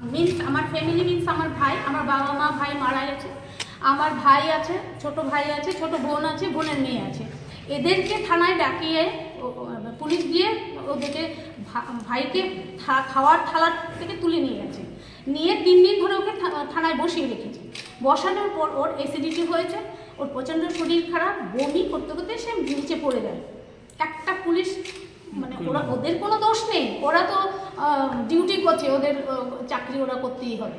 Means আমার family means আমার ভাই আমার বাবা মা ভাই মারা গেছে আমার ভাই আছে ছোট ভাই আছে ছোট বোন আছে বোনের মেয়ে আছে। এদেরকে থানায় ডাকিয়ে পুলিশ দিয়ে ওদেরকে ভাইকে খাওয়ার থালার থেকে তুলে নিয়ে গেছে। নিয়ে তিন দিন ধরে ওকে থানায় বসিয়ে রেখেছে। বসানোর পর ওর অ্যাসিডিটি হয়েছে ওর প্রচণ্ড শরীর খারাপ বমি করতে করতে সে নিচে পড়ে যায়। একটা পুলিশ মানে ওরা ওদের কোনো দোষ নেই। ওরা তো ডিউটি করছে, ওদের চাকরি ওরা করতেই হবে।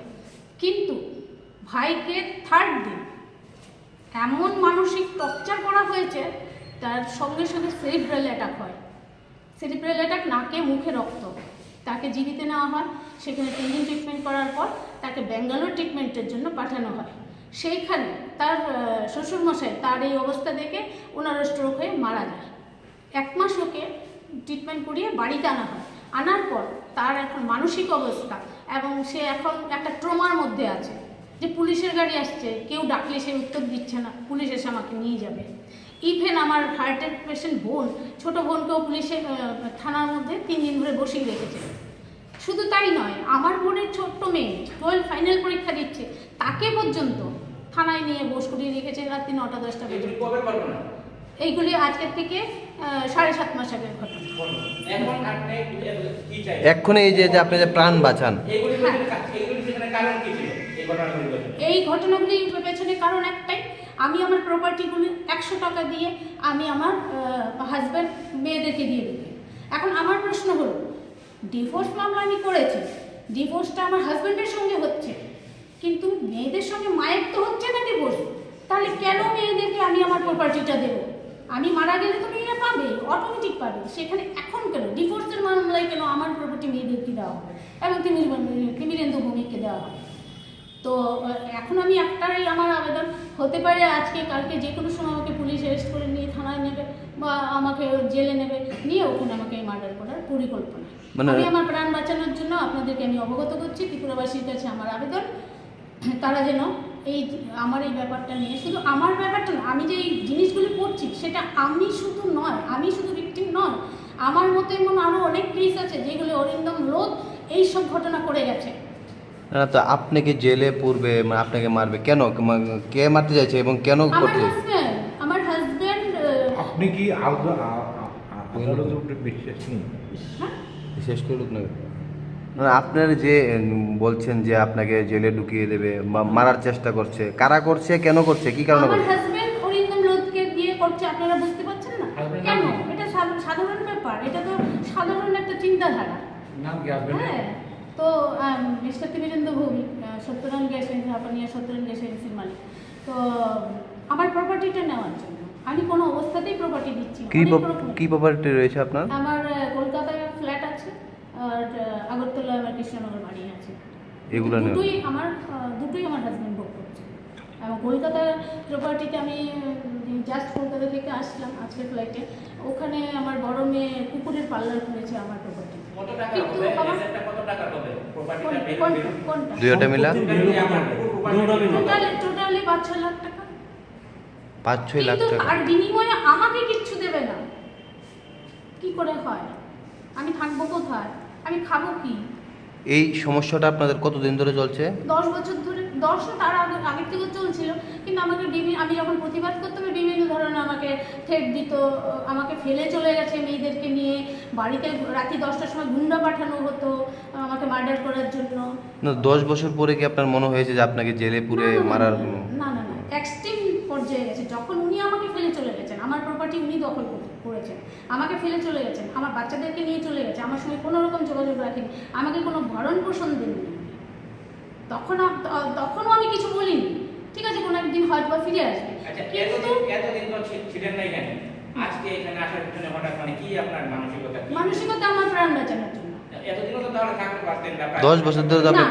কিন্তু ভাইকে থার্ড দিন এমন মানসিক টর্চার করা হয়েছে, তার সঙ্গে সঙ্গে সেরিব্রাল অ্যাটাক হয়। সেরিব্রাল অ্যাটাক নাকে মুখে রক্ত। তাকে জীবিতে নেওয়া হয়, সেখানে দিন ট্রিটমেন্ট করার পর তাকে ব্যাঙ্গালোর ট্রিটমেন্টের জন্য পাঠানো হয়। সেইখানে তার শ্বশুরমশাই তার এই অবস্থা দেখে ওনারও স্ট্রোক হয়ে মারা যায়। এক মাস ওকে ট্রিটমেন্ট করিয়ে বাড়িতে আনা হয়। আনার পর তার এখন মানসিক অবস্থা এবং সে এখন একটা ট্রমার মধ্যে আছে যে পুলিশের গাড়ি আসছে কেউ ডাকলে সে উত্তর দিচ্ছে না পুলিশ এসে আমাকে নিয়ে যাবে। ইভেন আমার হার্টের পেশেন্ট বোন ছোট বোনকেও পুলিশের থানার মধ্যে তিন দিন ধরে বসিয়ে রেখেছে। শুধু তাই নয় আমার বোনের ছোট্ট মেয়ে টুয়েলভ ফাইনাল পরীক্ষা দিচ্ছে তাকে পর্যন্ত থানায় নিয়ে বস করিয়ে রেখেছে রাত্রি নটা দশটা পর্যন্ত। না? এইগুলি আজকের থেকে সাড়ে সাত মাস আগের ঘটনা। এক্ষুনি এই যে আপনি যে প্রাণ বাঁচান। এই ঘটনাগুলি পেছনে কারণ একটাই আমি আমার প্রপার্টিগুলি একশো টাকা দিয়ে আমি আমার হাজব্যান্ড মেয়েদেরকে দিয়ে দেবো এখন আমার প্রশ্ন হলো ডিভোর্স মামলা আমি করেছি ডিভোর্সটা আমার হাজব্যান্ডের সঙ্গে হচ্ছে কিন্তু মেয়েদের সঙ্গে মায়ের তো হচ্ছে না ডিভোর্স তাহলে কেন মেয়েদেরকে আমি আমার প্রপার্টিটা দেবো? আমি মারা গেলে তো মেয়েরা পাবে অটোমেটিক পাবে। সেখানে এখন কেন? ডিভোর্সের মামলায় কেন আমার প্রপার্টি মেয়েদেরকে দেওয়া হবে? এবং তিমির তিমিরেন্দু ভূমিকে দেওয়া হবে? তো এখন আমি একটাই আমার আবেদন হতে পারে আজকে কালকে যে কোনো সময় আমাকে পুলিশ অ্যারেস্ট করে নিয়ে থানায় নেবে বা আমাকে জেলে নেবে নিয়ে ওখানে আমাকে এই মার্ডার করার পরিকল্পনা। মানে- আমি আমার প্রাণ বাঁচানোর জন্য আপনাদেরকে আমি অবগত করছি ত্রিপুরাবাসীর কাছে আমার আবেদন। তারা যেন এই আমার এই ব্যাপারটা নিয়ে। শুধু আমার ব্যাপারটা না আমি যে এই জিনিসগুলি করছি সেটা আমি শুধু নয় আমি শুধু ভিকটিম নয় আমার মতো এমন আরও অনেক কেস আছে যেগুলি অরিন্দম লোধ এইসব ঘটনা করে গেছে। না তো আপনি কি জেলে পূর্বে মানে আপনাকে মারবে কেন? কে মারতে চাইছে এবং কেন করতে? আমার হাজব্যান্ড আপনি কি আদালতের উপরে বিশ্বাস নেই? শেষ করুক না না, আপনার যে বলছেন যে আপনাকে জেলে ঢুকিয়ে দেবে বা মারার চেষ্টা করছে কারা করছে কেন করছে কি কারণে করছে? অরিন্দম লোধকে দিয়ে করছে আপনারা বুঝতে পারছেন না? কেন? এটা সাধারণ ব্যাপার এটা তো সাধারণ একটা চিন্তাধারা। নাম কি হ্যাঁ তো মিস্টার ত্রিবেন্দ্র ভৌমিক আহ, Satyaran gas agency Hapania Satyaran gas এজেন্সির মালিক। তো আমার প্রপার্টিটা নেওয়ার জন্য। আমি কোনো অবস্থাতেই প্রপার্টি দিচ্ছি। কি প্রপার্টি রয়েছে আপনার? আমার আহ, কলকাতায় ফ্ল্যাট আছে আর আহ, আগরতলায় আমার কৃষ্ণনগর বাড়ি আছে এগুলো নেই। দুটোই আমার দুটোই আমার হাজব্যান্ড ভোগ করছে। এবং কলকাতার প্রপার্টিতে আমি জাস্ট কলকাতা থেকে আসলাম আজকে ফ্লাইটে ওখানে আমার বড় মেয়ে কুকুরের পার্লার খুলেছে আমার প্রপার্টি কত টাকা হবে? আমার- কত টাকা হবে? প্রপার্টিটা বের কোনটা? কোনটা মিলা। টোটালি টোটালি পাঁচ ছ লাখ টাকা। পাঁচ ছয় লাখ টাকা। তার বিনিময়ে আমাকে কিচ্ছু দেবে না। কি করে হয়? আমি থাকব কোথায়? আমি খাব কি? এই সমস্যাটা আপনাদের কতদিন ধরে চলছে দশ বছর ধরে দশ তার আগে আগের থেকে চলছিল কিন্তু আমাকে বিভিন্ন আমি যখন প্রতিবাদ করতাম বিভিন্ন ধরনের আমাকে থ্রেট দিত আমাকে ফেলে চলে গেছে মেয়েদেরকে নিয়ে বাড়িতে রাত্রি দশটার সময় গুন্ডা পাঠানো হতো আমাকে মার্ডার করার জন্য না দশ বছর পরে কি আপনার মনে হয়েছে যে আপনাকে জেলে পুরে মারার না না না এক্সট্রিম পর্যায়ে গেছে। যখন উনি আমাকে ফেলে চলে গেছেন আমার প্রপার্টি উনি দখল করেছেন আমাকে ফেলে চলে গেছেন আমার বাচ্চাদেরকে নিয়ে চলে গেছে আমার সঙ্গে কোনো রকম যোগাযোগ রাখেনি আমাকে কোনো ভরণ পোষণ দেননি। তখন তখনও আমি কিছু বলিনি। ঠিক আছে কোনো একদিন হয়তো বা ফিরে আসবে। আচ্ছা কিন্তু এতদিন এতদিন তো ছি- ছিলেন না এখানে। আজকে এখানে আসার পিছনে হঠাৎ মানে কি আপনার মানসিকতা মানসিকতা আমার প্রাণ বাঁচানোর জন্য। এতদিনও তো তাহলে থাকতে পারতেন না বছর ধরে আপনি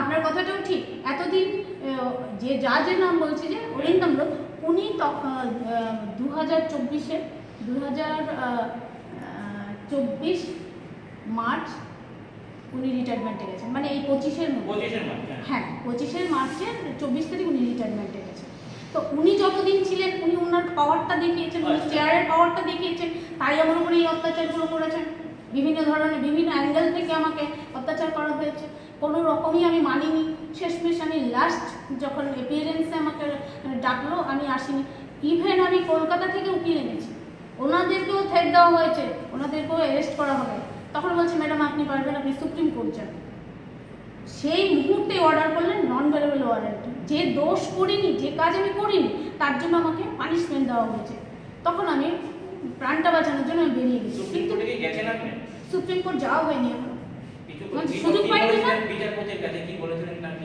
আপনার কথাটাও ঠিক। এতদিন আহ, যে যা যে নাম বলছে যে অরিন্দম লোক উনি দু হাজার চব্বিশে দু হাজার চব্বিশ মার্চ উনি রিটায়ারমেন্টে গেছেন। মানে এই পঁচিশের মধ্যে। হ্যাঁ। পঁচিশের মার্চে চব্বিশ তারিখ উনি রিটায়ারমেন্টে গেছেন। তো উনি যতদিন ছিলেন উনি ওনার পাওয়ারটা দেখিয়েছেন উনি। চেয়ারের পাওয়ারটা দেখিয়েছেন তাই আমার উপরে এই অত্যাচারগুলো করেছেন। বিভিন্ন ধরনের বিভিন্ন অ্যাঙ্গেল থেকে আমাকে অত্যাচার করা হয়েছে। কোনো রকমই আমি মানিনি। শেষমেশ আমি লাস্ট যখন এপিয়ারেন্সে আমাকে ডাকলো আমি আসিনি। ইভেন আমি কলকাতা থেকে উকিল এনেছি। ওনাদেরকেও থ্রেট দেওয়া হয়েছে ওনাদেরকেও অ্যারেস্ট করা হবে। তখন বলছে ম্যাডাম আপনি পারবেন আপনি সুপ্রিম কোর্ট যান। সেই মুহূর্তে অর্ডার করলেন নন ভেলেবল ওয়ারেন্ট যে দোষ করিনি যে কাজ আমি করিনি তার জন্য আমাকে পানিশমেন্ট দেওয়া হয়েছে। তখন আমি প্রাণটা বাঁচানোর জন্য আমি বেরিয়ে গেছি। সুপ্রিম কিন্তু কোর্টে সুপ্রিম যাওয়া হয়নি এখনও। কি- সুযোগ পাইনি না?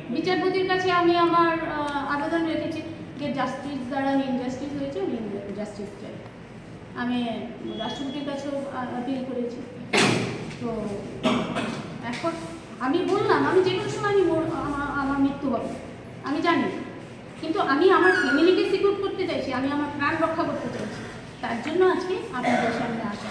বিচারপতির কাছে আমি আমার আবেদন রেখেছি যে জাস্টিস দ্বারা ইনজাস্টিস হয়েছে উনি জাস্টিস চাই। আমি রাষ্ট্রপতির কাছেও আপিল করেছি। তো এখন আমি বললাম আমি যে কোনো সময় আমি মর- আমার মৃত্যু হবে আমি জানি। কিন্তু আমি আমার ফ্যামিলিকে সিকিউর করতে চাইছি আমি আমার প্রাণ রক্ষা করতে চাইছি তার জন্য আজকে আপনাদের সামনে আসা।